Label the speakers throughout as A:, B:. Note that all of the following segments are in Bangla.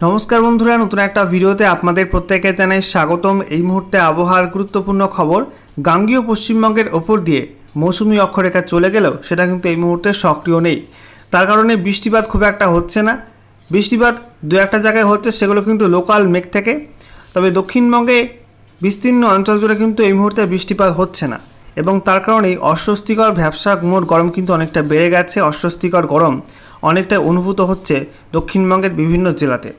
A: নমস্কার বন্ধুরা, নতুন একটা ভিডিওতে আপনাদের প্রত্যেকে জানাই স্বাগতম। এই মুহূর্তে আবহাওয়ার গুরুত্বপূর্ণ খবর গাঙ্গীয় পশ্চিমবঙ্গের ওপর দিয়ে মৌসুমি অক্ষরেখা চলে গেলেও সেটা কিন্তু এই মুহূর্তে সক্রিয় নেই। তার কারণে বৃষ্টিপাত খুব একটা হচ্ছে না। বৃষ্টিপাত দু একটা জায়গায় হচ্ছে, সেগুলো কিন্তু লোকাল মেঘ থেকে। তবে দক্ষিণবঙ্গে বিস্তীর্ণ অঞ্চল জুড়ে কিন্তু এই মুহূর্তে বৃষ্টিপাত হচ্ছে না। এবং তার কারণেই অস্বস্তিকর ভ্যাবসা গুমোট গরম কিন্তু অনেকটা বেড়ে গেছে। অস্বস্তিকর গরম অনেকটা অনুভূত হচ্ছে দক্ষিণবঙ্গের বিভিন্ন জেলাতে।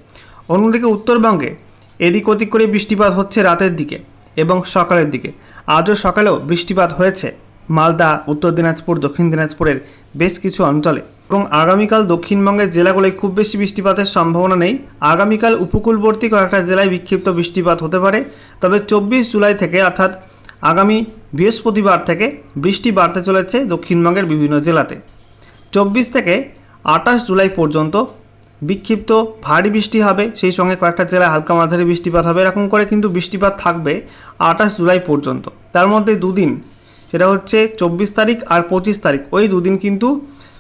A: অন্যদিকে উত্তরবঙ্গে এদিক ওদিক করে বৃষ্টিপাত হচ্ছে রাতের দিকে এবং সকালের দিকে। আজও সকালেও বৃষ্টিপাত হয়েছে। মালদা, উত্তর দিনাজপুর, দক্ষিণ দিনাজপুরের বেশ কিছু অঞ্চলে। এবং আগামীকাল দক্ষিণবঙ্গের জেলাগুলোয় খুব বেশি বৃষ্টিপাতের সম্ভাবনা নেই। আগামীকাল উপকূলবর্তী কয়েকটা জেলায় বিক্ষিপ্ত বৃষ্টিপাত হতে পারে। তবে চব্বিশ জুলাই থেকে অর্থাৎ আগামী বৃহস্পতিবার থেকে বৃষ্টি বাড়তে চলেছে দক্ষিণবঙ্গের বিভিন্ন জেলাতে। চব্বিশ থেকে আঠাশ জুলাই পর্যন্ত বিক্ষিপ্ত ভারী বৃষ্টি হবে, সেই সঙ্গে কয়েকটা জেলায় হালকা মাঝারি বৃষ্টিপাত হবে। এরকম করে কিন্তু বৃষ্টিপাত থাকবে আঠাশ জুলাই পর্যন্ত। তার মধ্যে দুদিন, সেটা হচ্ছে চব্বিশ তারিখ আর পঁচিশ তারিখ। ওই দুদিন কিন্তু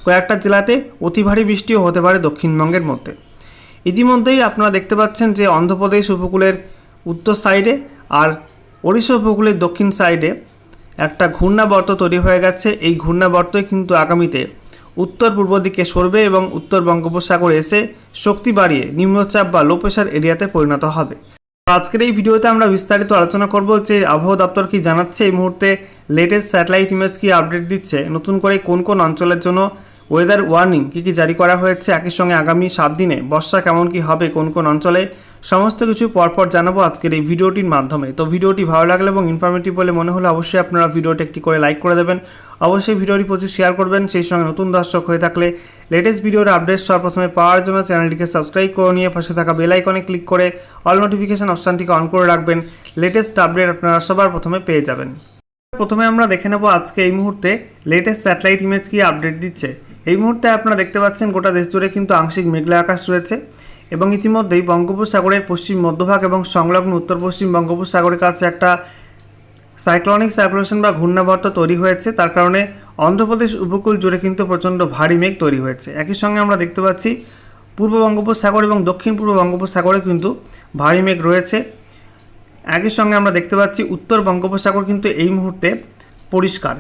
A: কয়েকটা জেলাতে অতি ভারী বৃষ্টিও হতে পারে দক্ষিণবঙ্গের মধ্যে। ইতিমধ্যেই আপনারা দেখতে পাচ্ছেন যে অন্ধ্রপ্রদেশ উপকূলের উত্তর সাইডে আর ওড়িশা উপকূলের দক্ষিণ সাইডে একটা ঘূর্ণাবর্ত তৈরি হয়ে গেছে। এই ঘূর্ণাবর্তই কিন্তু আগামীতে উত্তর পূর্ব দিকে সরবে এবং উত্তর বঙ্গোপসাগরে এসে শক্তি বাড়িয়ে নিম্নচাপ বা লো প্রেশার এরিয়াতে পরিণত হবে। আজকের এই ভিডিওতে আমরা বিস্তারিত আলোচনা করব যে আবহাওয়া দপ্তর কি জানাচ্ছে, এই মুহূর্তে লেটেস্ট স্যাটেলাইট ইমেজ কি আপডেট দিচ্ছে, নতুন করে কোন কোন অঞ্চলের জন্য ওয়েদার ওয়ার্নিং কী কী জারি করা হয়েছে, একই সঙ্গে আগামী সাত দিনে বর্ষা কেমন কি হবে, কোন কোন অঞ্চলে, সমস্ত কিছু পরপর জানাব আজকের এই ভিডিওটির মাধ্যমে। তো ভিডিওটি ভালো লাগলে এবং ইনফরমেটিভ বলে মনে হলে অবশ্যই আপনারা ভিডিওটি একটি করে লাইক করে দেবেন। অবশ্যই ভিডিওটি প্রচুর শেয়ার করবেন। সেই সঙ্গে নতুন দর্শক হয়ে থাকলে লেটেস্ট ভিডিওর আপডেট সবার প্রথমে পাওয়ার জন্য চ্যানেলটিকে সাবস্ক্রাইব করে নিয়ে পাশে থাকা বেল আইকনে ক্লিক করে অল নোটিফিকেশন অপশানটিকে অন করে রাখবেন। লেটেস্ট আপডেট আপনারা সবার প্রথমে পেয়ে যাবেন। প্রথমে আমরা দেখে নেব আজকে এই মুহূর্তে লেটেস্ট স্যাটেলাইট ইমেজ কি আপডেট দিচ্ছে। এই মুহূর্তে আপনারা দেখতে পাচ্ছেন গোটা দেশ জুড়ে কিন্তু আংশিক মেঘলা আকাশ রয়েছে এবং ইতিমধ্যেই বঙ্গোপসাগরের পশ্চিম মধ্যভাগ এবং সংলগ্ন উত্তর পশ্চিম বঙ্গোপসাগরের কাছে একটা সাইক্লনিক সার্কুলেশন বা ঘূর্ণাবর্ত তৈরি হয়েছে, তার কারণে অন্ধ্রপ্রদেশ উপকূল জুড়ে কিন্তু প্রচণ্ড ভারী মেঘ তৈরি হয়েছে। একই সঙ্গে আমরা দেখতে পাচ্ছি, পূর্ব বঙ্গোপসাগর এবং দক্ষিণ পূর্ব বঙ্গোপসাগরে কিন্তু ভারী মেঘ রয়েছে। একই সঙ্গে আমরা দেখতে পাচ্ছি, উত্তর বঙ্গোপসাগর কিন্তু এই মুহূর্তে পরিষ্কার।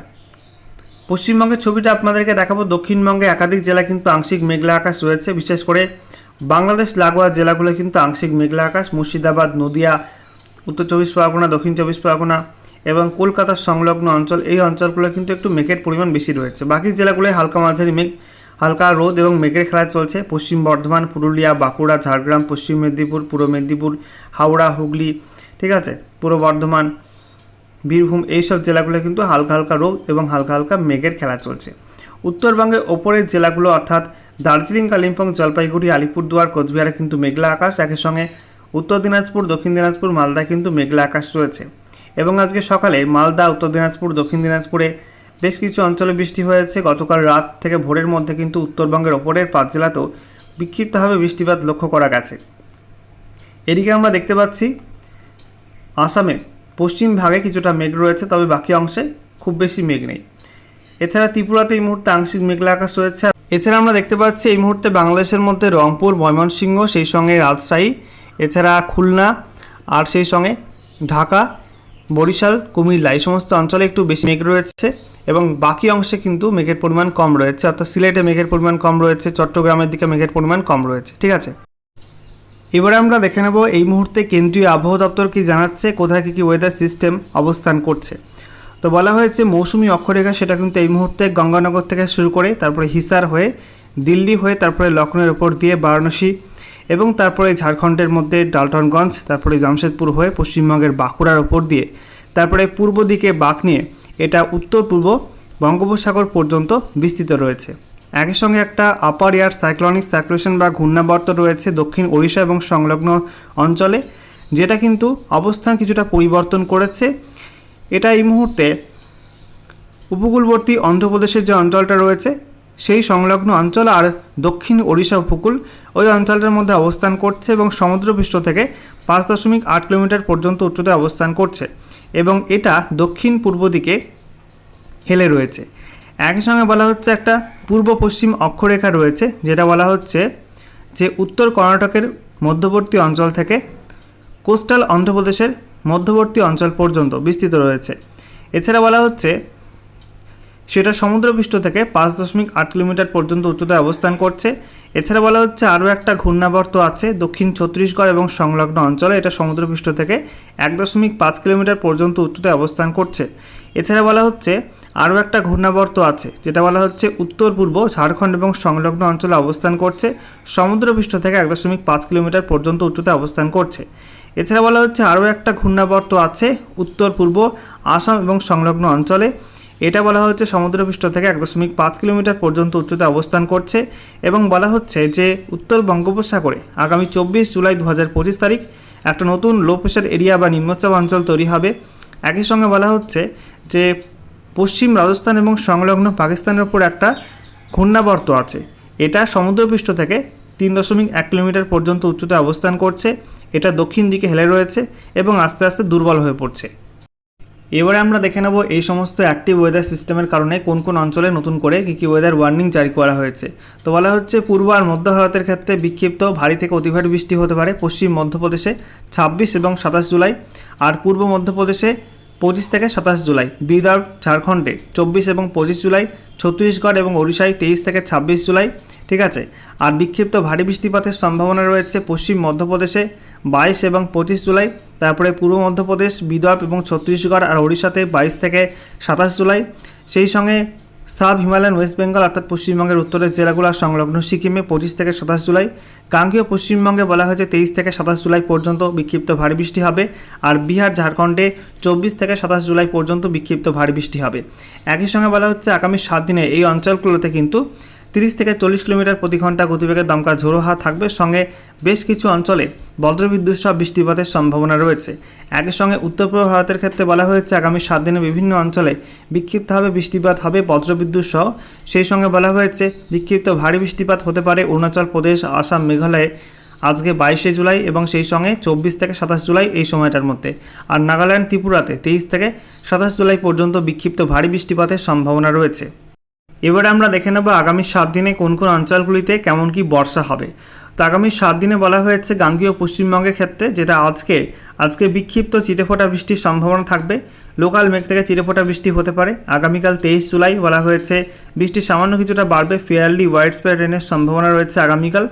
A: পশ্চিমবঙ্গের ছবিটা আপনাদেরকে দেখাবো। দক্ষিণবঙ্গে একাধিক জেলা কিন্তু আংশিক মেঘলা আকাশ রয়েছে। বিশেষ করে বাংলাদেশ, লাগোয়া জেলাগুলো কিন্তু আংশিক মেঘলা আকাশ। মুর্শিদাবাদ, নদিয়া, উত্তর চব্বিশ পরগনা, দক্ষিণ চব্বিশ পরগনা এবং কলকাতার সংলগ্ন অঞ্চল, এই অঞ্চলগুলো কিন্তু একটু মেঘের পরিমাণ বেশি রয়েছে। বাকি জেলাগুলোয় হালকা মাঝারি মেঘ, হালকা রোদ এবং মেঘের খেলা চলছে। পশ্চিম বর্ধমান, পুরুলিয়া, বাঁকুড়া, ঝাড়গ্রাম, পশ্চিম মেদিনীপুর, পূর্ব মেদিনীপুর, হাওড়া, হুগলি, ঠিক আছে, পূর্ব বর্ধমান, বীরভূম, এইসব জেলাগুলো কিন্তু হালকা হালকা রোদ এবং হালকা হালকা মেঘের খেলা চলছে। উত্তরবঙ্গের ওপরের জেলাগুলো অর্থাৎ দার্জিলিং, কালিম্পং, জলপাইগুড়ি, আলিপুরদুয়ার, কোচবিহারে কিন্তু মেঘলা আকাশ। একই সঙ্গে উত্তর দিনাজপুর, দক্ষিণ দিনাজপুর মালদা কিন্তু মেঘলা আকাশ রয়েছে। এবং আজকে সকালে মালদা, উত্তর দিনাজপুর, দক্ষিণ দিনাজপুরে বেশ কিছু অঞ্চলে বৃষ্টি হয়েছে। গতকাল রাত থেকে ভোরের মধ্যে কিন্তু উত্তরবঙ্গের ওপরের পাঁচ জেলাতেও বিক্ষিপ্তভাবে বৃষ্টিপাত লক্ষ্য করা গেছে। এদিকে আমরা দেখতে পাচ্ছি, আসামে পশ্চিম ভাগে কিছুটা মেঘ রয়েছে, তবে বাকি অংশে খুব বেশি মেঘ নেই। এছাড়া ত্রিপুরাতে এই মুহূর্তে আংশিক মেঘলা আকাশ রয়েছে। এছাড়া আমরা দেখতে পাচ্ছি, এই মুহূর্তে বাংলাদেশের মধ্যে রংপুর, ময়মনসিংহ, সেই সঙ্গে রাজশাহী, এছাড়া খুলনা, আর সেই সঙ্গে ঢাকা বরিশাল, কুমিল্লা, এই সমস্ত অঞ্চলে একটু বেশি মেঘ রয়েছে এবং বাকি অংশে কিন্তু মেঘের পরিমাণ কম রয়েছে। অর্থাৎ সিলেটে মেঘের পরিমাণ কম রয়েছে, চট্টগ্রামের দিকে মেঘের পরিমাণ কম রয়েছে, ঠিক আছে? এবারে আমরা দেখে নেব এই মুহূর্তে কেন্দ্রীয় আবহাওয়া দপ্তর কি জানাচ্ছে, কোথায় কী কী ওয়েদার সিস্টেম অবস্থান করছে। তো বলা হয়েছে, মৌসুমি অক্ষরেখা সেটা কিন্তু এই মুহূর্তে গঙ্গানগর থেকে শুরু করে তারপরে হিসার হয়ে, দিল্লি হয়ে, তারপরে লখনৌয়ের ওপর দিয়ে বারাণসী এবং তারপরে ঝাড়খণ্ডের মধ্যে, ডালটনগঞ্জ, তারপরে জামশেদপুর হয়ে পশ্চিমবঙ্গের বাঁকুড়ার ওপর দিয়ে। তারপরে পূর্ব দিকে বাঁক নিয়ে এটা উত্তর পূর্ব বঙ্গোপসাগর পর্যন্ত বিস্তৃত রয়েছে। একই সঙ্গে একটা আপার এয়ার সাইক্লনিক সার্কুলেশন বা ঘূর্ণাবর্ত রয়েছে দক্ষিণ ওড়িশা এবং সংলগ্ন অঞ্চলে, যেটা কিন্তু অবস্থান কিছুটা পরিবর্তন করেছে। এটা এই মুহূর্তে উপকূলবর্তী অন্ধ্রপ্রদেশের যে অঞ্চলটা রয়েছে, সেই সংলগ্ন অঞ্চল আর দক্ষিণ ওড়িশা উপকূল, ওই অঞ্চলটার মধ্যে অবস্থান করছে এবং সমুদ্রপৃষ্ঠ থেকে পাঁচ দশমিক আট কিলোমিটার পর্যন্ত উচ্চতায় অবস্থান করছে। এবং এটা দক্ষিণ পূর্ব দিকে হেলে রয়েছে। একই সঙ্গে বলা হচ্ছে একটা পূর্ব পশ্চিম অক্ষরেখা রয়েছে, যেটা বলা হচ্ছে যে উত্তর কর্ণাটকের মধ্যবর্তী অঞ্চল থেকে কোস্টাল অন্ধ্রপ্রদেশের মধ্যবর্তী অঞ্চল পর্যন্ত বিস্তৃত রয়েছে। এছাড়া বলা হচ্ছে সেটা সমুদ্রপৃষ্ঠ থেকে পাঁচ দশমিক আট কিলোমিটার পর্যন্ত উচ্চতায় অবস্থান করছে এছাড়া বলা হচ্ছে আরও একটা ঘূর্ণাবর্ত আছে দক্ষিণ ছত্তিশগড় এবং সংলগ্ন অঞ্চলে। এটা সমুদ্রপৃষ্ঠ থেকে এক দশমিক পাঁচ কিলোমিটার পর্যন্ত উচ্চতায় অবস্থান করছে। এছাড়া বলা হচ্ছে আরও একটা ঘূর্ণাবর্ত আছে, যেটা বলা হচ্ছে উত্তর পূর্ব ঝাড়খণ্ড এবং সংলগ্ন অঞ্চলে অবস্থান করছে। সমুদ্রপৃষ্ঠ থেকে এক দশমিক পাঁচ কিলোমিটার পর্যন্ত উচ্চতায় অবস্থান করছে। এছাড়া বলা হচ্ছে আরও একটা ঘূর্ণাবর্ত আছে উত্তর পূর্ব আসাম এবং সংলগ্ন অঞ্চলে। এটা বলা হচ্ছে সমুদ্রপৃষ্ঠ থেকে এক দশমিক পাঁচ কিলোমিটার পর্যন্ত উচ্চতায় অবস্থান করছে এবং বলা হচ্ছে যে উত্তর বঙ্গোপসাগরে আগামী চব্বিশ জুলাই দু পঁচিশ তারিখ একটা নতুন লো প্রেশার এরিয়া বা নিম্নচাপ অঞ্চল তৈরি হবে। একই সঙ্গে বলা হচ্ছে যে পশ্চিম রাজস্থান এবং সংলগ্ন পাকিস্তানের ওপর একটা ঘূর্ণাবর্ত আছে। এটা সমুদ্রপৃষ্ঠ থেকে তিন দশমিক এক কিলোমিটার পর্যন্ত উচ্চতায় অবস্থান করছে। এটা দক্ষিণ দিকে হেলে রয়েছে এবং আস্তে আস্তে দুর্বল হয়ে পড়ছে। এবারে আমরা দেখে নেব এই সমস্ত অ্যাক্টিভ ওয়েদার সিস্টেমের কারণে কোন কোন অঞ্চলে নতুন করে কী কী ওয়েদার ওয়ার্নিং জারি করা হয়েছে। তো বলা হচ্ছে, পূর্ব আর মধ্য ভারতের ক্ষেত্রে বিক্ষিপ্ত ভারী থেকে অতি ভারী বৃষ্টি হতে পারে পশ্চিম মধ্যপ্রদেশে ছাব্বিশ এবং সাতাশ জুলাই আর পূর্ব মধ্যপ্রদেশে পঁচিশ থেকে সাতাশ জুলাই, বিদর্ভ, ঝাড়খণ্ডে চব্বিশ এবং পঁচিশ জুলাই, ছত্তিশগড় এবং ওড়িশায় তেইশ থেকে ছাব্বিশ জুলাই, ঠিক আছে? আর বিক্ষিপ্ত ভারী বৃষ্টিপাতের সম্ভাবনা রয়েছে পশ্চিম মধ্যপ্রদেশে বাইশ এবং পঁচিশ জুলাই তারপরে পূর্ব মধ্যপ্রদেশ, বিদর্ভ এবং ছত্তিশগড় আর ওড়িশাতে বাইশ থেকে সাতাশ জুলাই। সেই সঙ্গে সাব হিমালয়ান ওয়েস্ট বেঙ্গল অর্থাৎ পশ্চিমবঙ্গের উত্তরের জেলাগুলো সংলগ্ন সিকিমে পঁচিশ থেকে সাতাশ জুলাই। গাঙ্গীয় পশ্চিমবঙ্গে বলা হয়েছে তেইশ থেকে সাতাশ জুলাই পর্যন্ত বিক্ষিপ্ত ভারী বৃষ্টি হবে আর বিহার, ঝাড়খণ্ডে চব্বিশ থেকে সাতাশ জুলাই পর্যন্ত বিক্ষিপ্ত ভারী বৃষ্টি হবে। একই সঙ্গে বলা হচ্ছে আগামী সাত দিনে এই অঞ্চলগুলোতে কিন্তু তিরিশ থেকে চল্লিশ কিলোমিটার প্রতি ঘণ্টা গতিবেগে দমকা ঝোড়ো হাওয়া থাকবে। সঙ্গে বেশ কিছু অঞ্চলে বজ্রবিদ্যুৎ সহ বৃষ্টিপাতের সম্ভাবনা রয়েছে। একই সঙ্গে উত্তর পূর্ব ভারতের ক্ষেত্রে বলা হয়েছে, আগামী সাত দিনে বিভিন্ন অঞ্চলে বিক্ষিপ্তভাবে বৃষ্টিপাত হবে বজ্রবিদ্যুৎ সহ। সেই সঙ্গে বলা হয়েছে, বিক্ষিপ্ত ভারী বৃষ্টিপাত হতে পারে অরুণাচল প্রদেশ, আসাম, মেঘালয়ে আজকে বাইশে জুলাই এবং সেই সঙ্গে চব্বিশ থেকে সাতাশ জুলাই এই সময়টার মধ্যে। আর নাগাল্যান্ড ত্রিপুরাতে তেইশ থেকে সাতাশ জুলাই পর্যন্ত বিক্ষিপ্ত ভারী বৃষ্টিপাতের সম্ভাবনা রয়েছে। এবারে আমরা দেখে নেব আগামী সাত দিনে কোন কোন অঞ্চলগুলিতে কেমন কি বর্ষা হবে। তো আগামী সাত দিনে বলা হয়েছে গাঙ্গীয় পশ্চিমবঙ্গের ক্ষেত্রে যেটা আজকে আজকে বিক্ষিপ্ত চিটেফোঁটা বৃষ্টির সম্ভাবনা থাকবে। লোকাল মেঘ থেকে চিটেফোঁটা বৃষ্টি হতে পারে। আগামীকাল তেইশ জুলাই বলা হয়েছে বৃষ্টি সামান্য কিছুটা বাড়বে। ফেয়ারলি ওয়াইড স্প্রেড রেনের সম্ভাবনা রয়েছে আগামীকাল।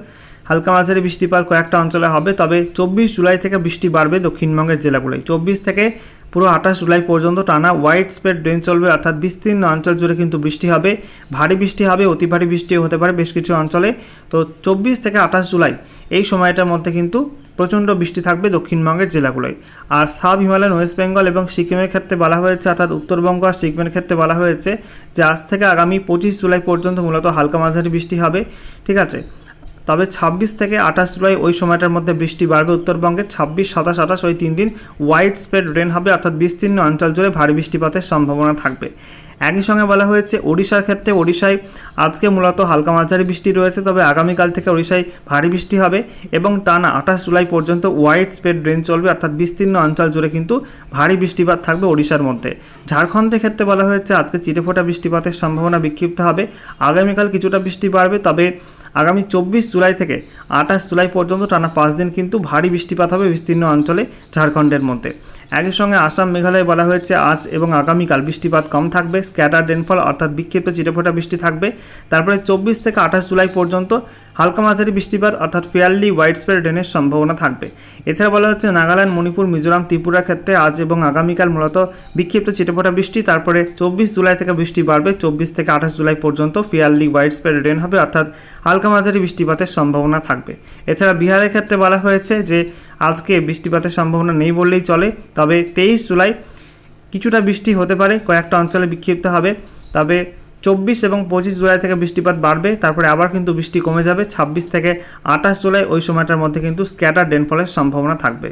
A: হালকা মাঝারি বৃষ্টিপাত কয়েকটা অঞ্চলে হবে। তবে চব্বিশ জুলাই থেকে বৃষ্টি বাড়বে দক্ষিণবঙ্গের জেলাগুলোয়। চব্বিশ থেকে পুরো আঠাশ জুলাই পর্যন্ত টানা ওয়াইড স্প্রেড রেন চলবে, অর্থাৎ বিস্তীর্ণ অঞ্চল জুড়ে কিন্তু বৃষ্টি হবে। ভারী বৃষ্টি হবে, অতি ভারী বৃষ্টিও হতে পারে বেশ কিছু অঞ্চলে। তো চব্বিশ থেকে আঠাশ জুলাই, এই সময়টার মধ্যে কিন্তু প্রচণ্ড বৃষ্টি থাকবে দক্ষিণবঙ্গের জেলাগুলোয়। আর সাব হিমালয়ান, ওয়েস্ট বেঙ্গল এবং সিকিমের ক্ষেত্রে বলা হয়েছে, অর্থাৎ উত্তরবঙ্গ আর সিকিমের ক্ষেত্রে বলা হয়েছে যে আজ থেকে আগামী পঁচিশ জুলাই পর্যন্ত মূলত হালকা মাঝারি বৃষ্টি হবে। ঠিক আছে? তবে ছাব্বিশ থেকে আঠাশ জুলাই ওই সময়টার মধ্যে বৃষ্টি বাড়বে উত্তরবঙ্গে, ছাব্বিশ, সাতাশ, আঠাশ ওই তিন দিন ওয়াইড স্প্রেড রেন হবে, অর্থাৎ বিস্তীর্ণ অঞ্চল জুড়ে ভারী বৃষ্টিপাতের সম্ভাবনা থাকবে। একই সঙ্গে বলা হয়েছে, ওড়িশার ক্ষেত্রে ওড়িশায় আজকে মূলত হালকা মাঝারি বৃষ্টি রয়েছে, তবে আগামীকাল থেকে ওড়িশায় ভারী বৃষ্টি হবে এবং টানা আঠাশ জুলাই পর্যন্ত ওয়াইড স্প্রেড রেন চলবে, অর্থাৎ বিস্তীর্ণ অঞ্চল জুড়ে কিন্তু ভারী বৃষ্টিপাত থাকবে ওড়িশার মধ্যে। ঝাড়খণ্ডের ক্ষেত্রে বলা হয়েছে, আজকে চিটেফোঁটা বৃষ্টিপাতের সম্ভাবনা বিক্ষিপ্ত হবে। আগামীকাল কিছুটা বৃষ্টি বাড়বে, তবে আগামী চব্বিশ জুলাই থেকে আঠাশ জুলাই পর্যন্ত টানা পাঁচ দিন কিন্তু ভারী বৃষ্টিপাত হবে বিস্তীর্ণ অঞ্চলে ঝাড়খণ্ডের মধ্যে। একই সঙ্গে আসাম মেঘালয় বলা হয়েছে, আজ এবং আগামীকাল বৃষ্টিপাত কম থাকবে। স্ক্যাটার রেনফল অর্থাৎ বিক্ষিপ্ত চিরফোটা বৃষ্টি থাকবে। তারপরে চব্বিশ থেকে আঠাশ জুলাই পর্যন্ত হালকা মাঝারি বৃষ্টিপাত অর্থাৎ ফেয়ারলি ওয়াইড স্প্রেড রেনের সম্ভাবনা থাকবে। এছাড়া বলা হচ্ছে, নাগাল্যান্ড, মণিপুর, মিজোরাম, ত্রিপুরার ক্ষেত্রে আজ এবং আগামীকাল মূলত বিক্ষিপ্ত চিটেফোঁটা বৃষ্টি, তারপরে চব্বিশ জুলাই থেকে বৃষ্টি বাড়বে, চব্বিশ থেকে আঠাশ জুলাই পর্যন্ত ফেয়ারলি ওয়াইড স্প্রেড রেন হবে, অর্থাৎ হালকা মাঝারি বৃষ্টিপাতের সম্ভাবনা থাকবে। এছাড়া বিহারের ক্ষেত্রে বলা হয়েছে যে, আজকে বৃষ্টিপাতের সম্ভাবনা নেই বললেই চলে, তবে তেইশ জুলাই কিছুটা বৃষ্টি হতে পারে, কয়েকটা অঞ্চলে বিক্ষিপ্ত হবে, তবে চব্বিশ এবং পঁচিশ জুলাই থেকে বৃষ্টিপাত বাড়বে, তারপরে আবার কিন্তু বৃষ্টি কমে যাবে। ছাব্বিশ থেকে আঠাশ জুলাই ওই সময়টার মধ্যে কিন্তু স্ক্যাটার ডেনফলের সম্ভাবনা থাকবে।